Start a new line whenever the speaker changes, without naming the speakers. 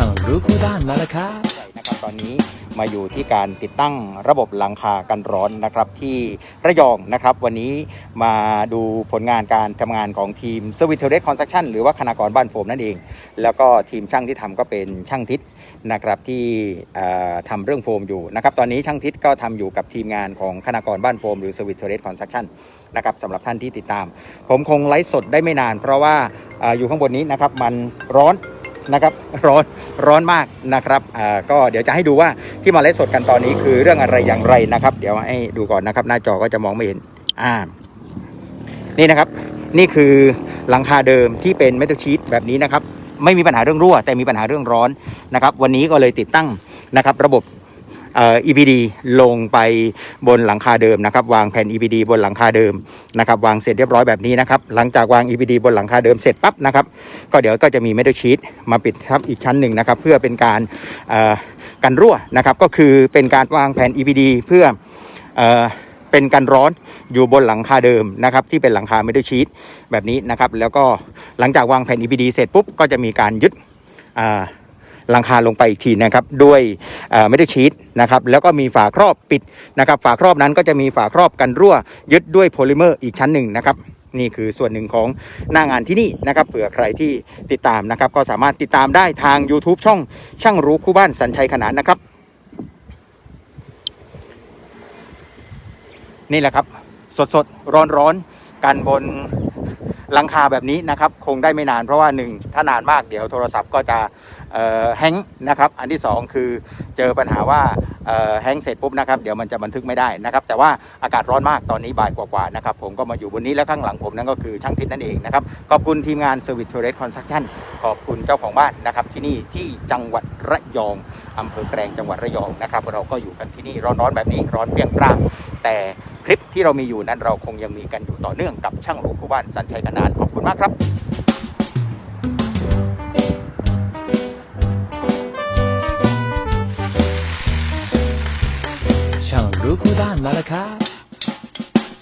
ช่างรู้คู่ด้านมาแล้วครับ
ใหญ่นะครับตอนนี้มาอยู่ที่การติดตั้งระบบหลังคากันร้อนนะครับที่ระยองนะครับ วันนี้มาดูผลงานการทำงานของทีม s e r v i c e r e s Construction หรือว่าคณากรบ้านโฟมนั่นเอง แล้วก็ทีมช่างที่ทำก็เป็นช่างทิศนะครับที่เอ่อทำเรื่องโฟมอยู่นะครับตอนนี้ช่างทิศก็ทำอยู่กับทีมงานของคณากรบ้านโฟมหรือ s e r v i c e r e s Construction นะครับสำหรับท่านที่ติดตาม ผมคงไลฟ์สดได้ไม่นาน เพราะว่าออยู่ข้างบนนี้นะครับมันร้อน นะครับร้อนร้อนมากนะครับอ่าก็เดี๋ยวจะให้ดูว่าที่มาไลฟ์สดกันตอนนี้คือเรื่องอะไรอย่างไรนะครับ เดี๋ยวให้ดูก่อนนะครับ หน้าจอก็จะมองไม่เห็นอ่านี่นะครับนี่คือหลังคาเดิมที่เป็นเมทัลชีตแบบนี้นะครับ ไม่มีปัญหาเรื่องรั่ว แต่มีปัญหาเรื่องร้อนนะครับ วันนี้ก็เลยติดตั้งนะครับ ระบบ เอ่อ EPD ลงไปบนหลังคาเดิมนะครับ วางแผ่น EPD บนหลังคาเดิมนะครับวางเสร็จเรียบร้อยแบบนี้นะครับ หลังจากวาง EPD บนหลังคาเดิมเสร็จปั๊บนะครับ ก็เดี๋ยวก็จะมีเมทัลชีตมาปิดทับอีกชั้นหนึ่งนะครับ เพื่อเป็นการเอ่อกันรั่วนะครับ ก็คือเป็นการวางแผ่น EPD เพื่อเอ่อเป็นกันร้อนอยู่บนหลังคาเดิมนะครับที่เป็นหลังคาเมทัลชีตแบบนี้นะครับ แล้วก็หลังจากวางแผ่น EPD เสร็จปุ๊บก็จะมีการยึดอ่า หลังคาลงไปอีกทีนะครับด้วยเมทัลชีตนะครับแล้วก็มีฝาครอบปิดนะครับฝาครอบนั้นก็จะมีฝาครอบกันรั่ว ยึดด้วยโพลิเมอร์อีกชั้นหนึ่งนะครับนี่คือส่วนหนึ่งของหน้างานที่นี่นะครับเผื่อใครที่ติดตามนะครับ ก็สามารถติดตามได้ทาง YouTube ช่องช่างรู้คู่บ้านสัญชัยขนานนะครับ นี่แหละครับ สดสดร้อนร้อนกันบนหลังคาแบบนี้นะครับ คงได้ไม่นานเพราะว่าหนึ่งถ้านานมากเดี๋ยวโทรศัพท์ก็จะแฮงก์นะครับอันที่สองคือเจอปัญหาว่าแฮงก์เสร็จปุ๊บนะครับเดี๋ยวมันจะบันทึกไม่ได้นะครับแต่ว่าอากาศร้อนมากตอนนี้บ่ายกว่าๆนะครับผมก็มาอยู่บนนี้แล้วข้างหลังผมนั่นก็คือช่างทิศนั่นเองนะครับขอบคุณทีมงาน Service Tourist Construction ขอบคุณเจ้าของบ้านนะครับที่นี่ที่จังหวัดระยองอำเภอแกลงจังหวัดระยองนะครับเราก็อยู่กันที่นี่ร้อนๆแบบนี้ร้อนเปรี้ยงปร้างแต่คลิปที่เรามีอยู่นั้นเราคงยังมีกันอยู่ต่อเนื่องกับช่างรู้คู่บ้านสัญชัยขนานขอบคุณมากครับ
ช่าง